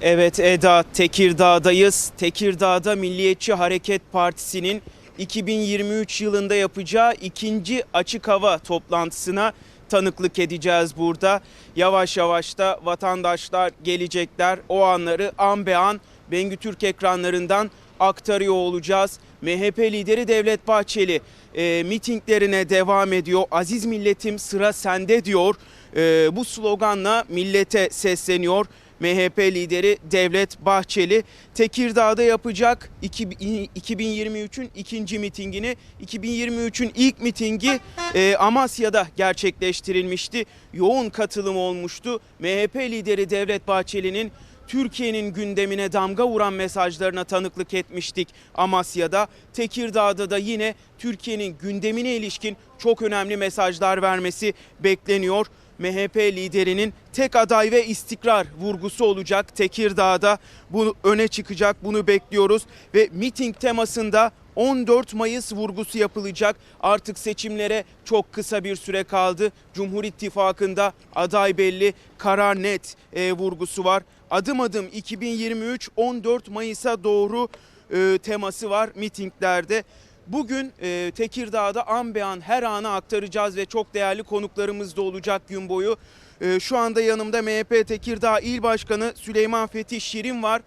Evet Eda Tekirdağ'dayız. Tekirdağ'da Milliyetçi Hareket Partisi'nin 2023 yılında yapacağı ikinci açık hava toplantısına tanıklık edeceğiz burada. Yavaş yavaş da vatandaşlar gelecekler. O anları an be an Bengü Türk ekranlarından aktarıyor olacağız. MHP lideri Devlet Bahçeli e, mitinglerine devam ediyor. Aziz milletim sıra sende diyor. E, bu sloganla millete sesleniyor. MHP lideri Devlet Bahçeli Tekirdağ'da yapacak iki- 2023'ün ikinci mitingini 2023'ün ilk mitingi e, Amasya'da gerçekleştirilmişti. Yoğun katılım olmuştu. MHP lideri Devlet Bahçeli'nin Türkiye'nin gündemine damga vuran mesajlarına tanıklık etmiştik Amasya'da. Tekirdağ'da da yine Türkiye'nin gündemine ilişkin çok önemli mesajlar vermesi bekleniyor. MHP liderinin tek aday ve istikrar vurgusu olacak Tekirdağ'da. Bu öne çıkacak bunu bekliyoruz ve miting temasında 14 Mayıs vurgusu yapılacak. Artık seçimlere çok kısa bir süre kaldı. Cumhur İttifakı'nda aday belli, karar net e, vurgusu var. Adım adım 2023 14 Mayıs'a doğru e, teması var mitinglerde. Bugün e, Tekirdağ'da an be an her anı aktaracağız ve çok değerli konuklarımız da olacak gün boyu. E, şu anda yanımda MHP Tekirdağ İl Başkanı Süleyman Fethi Şirin var.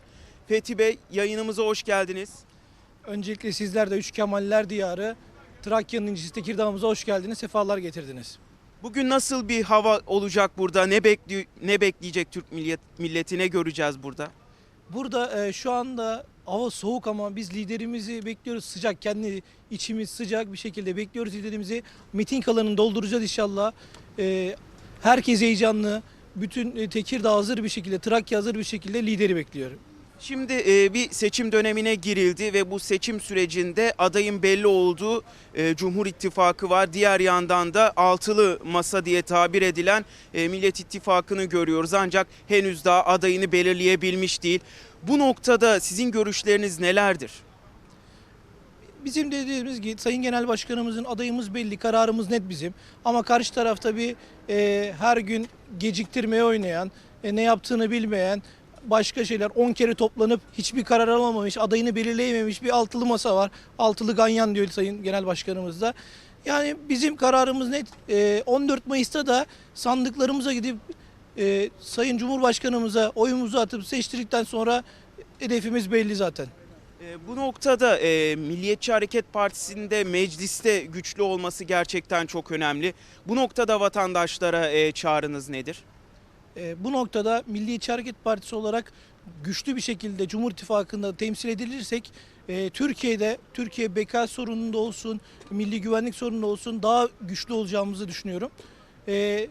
Fethi Bey yayınımıza hoş geldiniz. Öncelikle sizler de Üç Kemaller Diyarı, Trakya'nın incisi Tekirdağ'ımıza hoş geldiniz, sefalar getirdiniz. Bugün nasıl bir hava olacak burada? Ne bekli ne bekleyecek Türk millet, milletine göreceğiz burada? Burada e, şu anda hava soğuk ama biz liderimizi bekliyoruz sıcak, kendi içimiz sıcak bir şekilde bekliyoruz liderimizi. Miting alanını dolduracağız inşallah. E, herkes heyecanlı, bütün e, Tekirdağ hazır bir şekilde, Trakya hazır bir şekilde lideri bekliyor. Şimdi e, bir seçim dönemine girildi ve bu seçim sürecinde adayın belli olduğu e, Cumhur İttifakı var. Diğer yandan da altılı masa diye tabir edilen e, Millet İttifakı'nı görüyoruz. Ancak henüz daha adayını belirleyebilmiş değil. Bu noktada sizin görüşleriniz nelerdir? Bizim dediğimiz gibi Sayın Genel Başkanımızın adayımız belli, kararımız net bizim. Ama karşı tarafta bir e, her gün geciktirmeye oynayan, e, ne yaptığını bilmeyen, başka şeyler 10 kere toplanıp hiçbir karar alamamış, adayını belirleyememiş bir altılı masa var. Altılı ganyan diyor Sayın Genel Başkanımız da. Yani bizim kararımız net. E, 14 Mayıs'ta da sandıklarımıza gidip e, Sayın Cumhurbaşkanımıza oyumuzu atıp seçtirdikten sonra hedefimiz belli zaten. E, Bu noktada e, Milliyetçi Hareket Partisi'nde mecliste güçlü olması gerçekten çok önemli. Bu noktada vatandaşlara e, çağrınız nedir? E, bu noktada Milliyetçi Hareket Partisi olarak güçlü bir şekilde Cumhur İttifakı'nda temsil edilirsek e, Türkiye'de Türkiye beka sorununda olsun, milli güvenlik sorununda olsun daha güçlü olacağımızı düşünüyorum. E,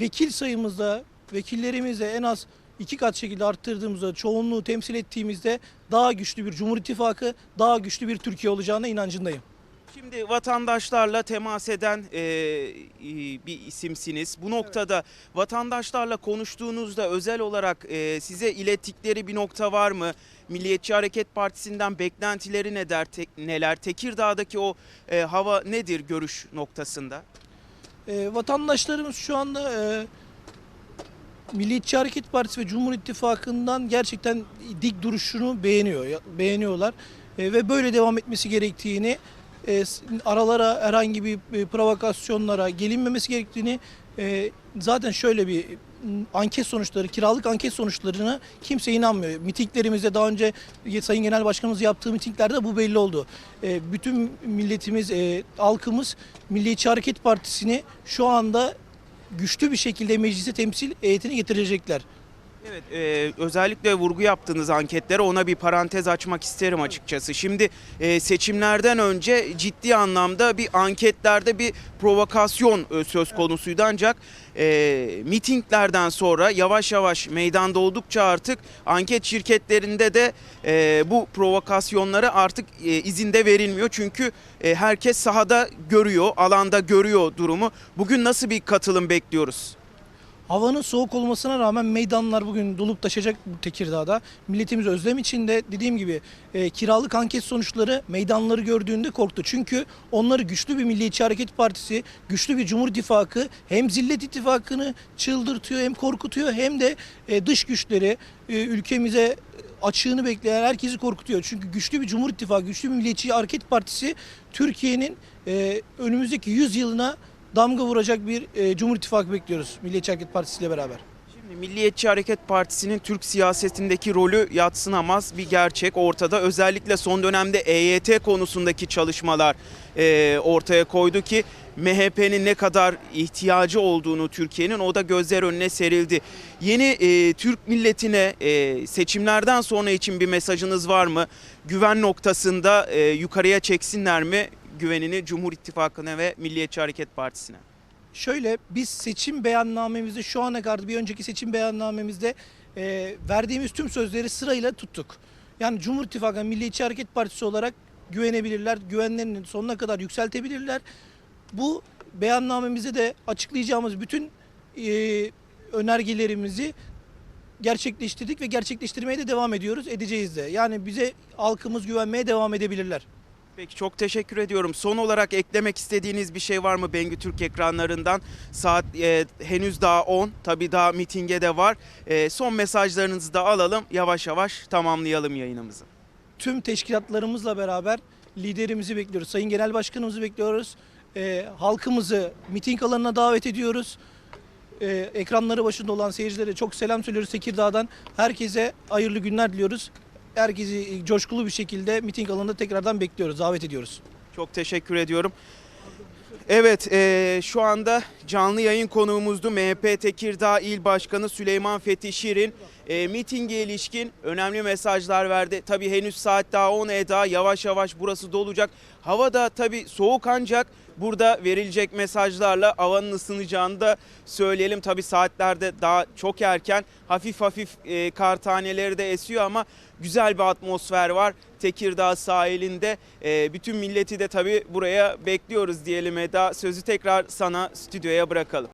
vekil sayımızda, vekillerimizi en az iki kat şekilde arttırdığımızda, çoğunluğu temsil ettiğimizde daha güçlü bir Cumhur İttifakı, daha güçlü bir Türkiye olacağına inancındayım. Şimdi vatandaşlarla temas eden e, bir isimsiniz. Bu noktada vatandaşlarla konuştuğunuzda özel olarak e, size ilettikleri bir nokta var mı? Milliyetçi Hareket Partisi'nden beklentileri ne der, te- neler? Tekirdağ'daki o e, hava nedir görüş noktasında? E, vatandaşlarımız şu anda e, Milliyetçi Hareket Partisi ve Cumhur İttifakı'ndan gerçekten dik duruşunu beğeniyor, beğeniyorlar E, ve böyle devam etmesi gerektiğini, e, aralara herhangi bir e, provokasyonlara gelinmemesi gerektiğini e, zaten şöyle bir anket sonuçları, kiralık anket sonuçlarını kimse inanmıyor. Mitinglerimizde daha önce Sayın Genel Başkanımız yaptığı mitinglerde bu belli oldu. E, bütün milletimiz, e, halkımız Milliyetçi Hareket Partisi'ni şu anda güçlü bir şekilde meclise temsil heyetine getirecekler. Evet, e, özellikle vurgu yaptığınız anketlere ona bir parantez açmak isterim açıkçası. Şimdi e, seçimlerden önce ciddi anlamda bir anketlerde bir provokasyon e, söz konusuydu ancak e, mitinglerden sonra yavaş yavaş meydanda oldukça artık anket şirketlerinde de e, bu provokasyonlara artık e, izinde verilmiyor. Çünkü e, herkes sahada görüyor, alanda görüyor durumu. Bugün nasıl bir katılım bekliyoruz? Havanın soğuk olmasına rağmen meydanlar bugün dolup taşacak Tekirdağ'da. Milletimiz özlem içinde dediğim gibi e, kiralık anket sonuçları meydanları gördüğünde korktu. Çünkü onları güçlü bir Milliyetçi Hareket Partisi, güçlü bir Cumhur İttifakı hem Zillet İttifakı'nı çıldırtıyor hem korkutuyor hem de e, dış güçleri e, ülkemize açığını bekleyen herkesi korkutuyor. Çünkü güçlü bir Cumhur İttifakı, güçlü bir Milliyetçi Hareket Partisi Türkiye'nin e, önümüzdeki 100 yılına damga vuracak bir e, Cumhur İttifakı bekliyoruz Milliyetçi Hareket Partisi ile beraber. Şimdi Milliyetçi Hareket Partisi'nin Türk siyasetindeki rolü yatsınamaz bir gerçek ortada. Özellikle son dönemde EYT konusundaki çalışmalar e, ortaya koydu ki MHP'nin ne kadar ihtiyacı olduğunu Türkiye'nin o da gözler önüne serildi. Yeni e, Türk milletine e, seçimlerden sonra için bir mesajınız var mı? Güven noktasında e, yukarıya çeksinler mi güvenini Cumhur İttifakı'na ve Milliyetçi Hareket Partisi'ne? Şöyle biz seçim beyannamemizde şu ana kadar bir önceki seçim beyannamemizde e, verdiğimiz tüm sözleri sırayla tuttuk. Yani Cumhur İttifakı Milliyetçi Hareket Partisi olarak güvenebilirler, güvenlerini sonuna kadar yükseltebilirler. Bu beyannamemizde de açıklayacağımız bütün e, önergelerimizi gerçekleştirdik ve gerçekleştirmeye de devam ediyoruz, edeceğiz de. Yani bize halkımız güvenmeye devam edebilirler. Peki çok teşekkür ediyorum. Son olarak eklemek istediğiniz bir şey var mı Bengü Türk ekranlarından? Saat e, henüz daha 10. Tabii daha mitinge de var. E, son mesajlarınızı da alalım. Yavaş yavaş tamamlayalım yayınımızı. tüm teşkilatlarımızla beraber liderimizi bekliyoruz. Sayın Genel Başkanımızı bekliyoruz. Ee, halkımızı miting alanına davet ediyoruz. Ee, ekranları başında olan seyircilere çok selam söylüyoruz Tekirdağ'dan. Herkese hayırlı günler diliyoruz. Herkesi coşkulu bir şekilde miting alanında tekrardan bekliyoruz, davet ediyoruz. Çok teşekkür ediyorum. Evet e, şu anda canlı yayın konuğumuzdu MHP Tekirdağ İl Başkanı Süleyman Fethi Şirin. E, mitinge ilişkin önemli mesajlar verdi. Tabii henüz saat daha 10 Eda yavaş yavaş burası dolacak. Hava da tabii soğuk ancak burada verilecek mesajlarla havanın ısınacağını da söyleyelim. Tabii saatlerde daha çok erken hafif hafif e, kar taneleri de esiyor ama güzel bir atmosfer var. Tekirdağ sahilinde E, bütün milleti de tabii buraya bekliyoruz diyelim Eda. Sözü tekrar sana stüdyoya bırakalım.